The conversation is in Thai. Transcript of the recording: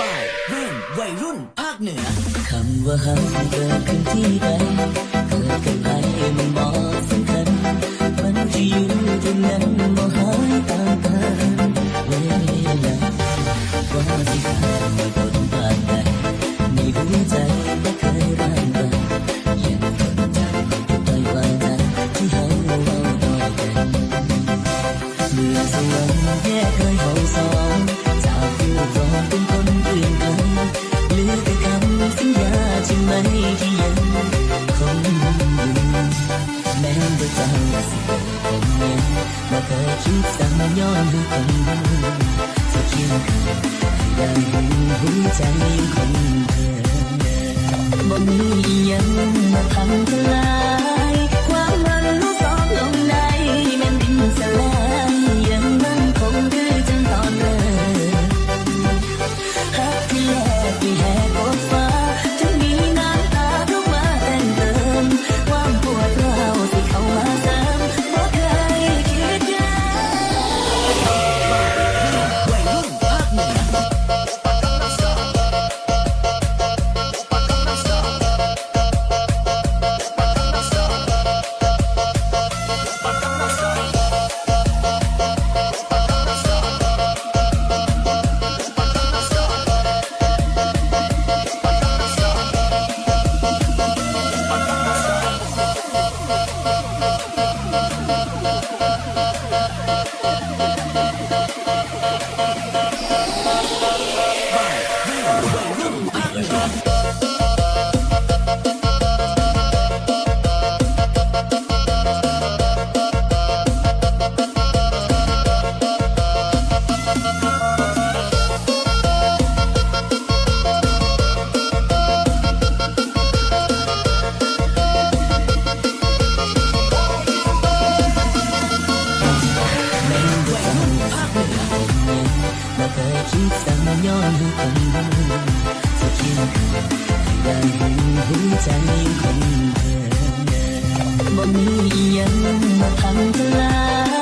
บ่ายรื่นวัยรุ่นภาคเหนือคำว่าหักเกิดขึ้นที่ใดเกิดกับใครมันบอกสำคัญมันจะอยู่ตรงนั้นบ่หายตามกันเวลาว่าสิขาดไม่พ้นผ่านใดในหัวใจไม่เคยร่างกันยังทนจำทุกถ้อยวาจาที่เฮาเว้าต่อกันเมื่อสวรรค์แยกเคย ที่ยังคงอยู่แม้ว่าใจสิเป็นยังมาเคยคิดสั่งย้อนดูคนจะเคียงข้างด้หัวใจของเธอบ่มีหยังมาพังทลาย หัวใจคนเดิมบ่มีอิหยังมาทำทลาย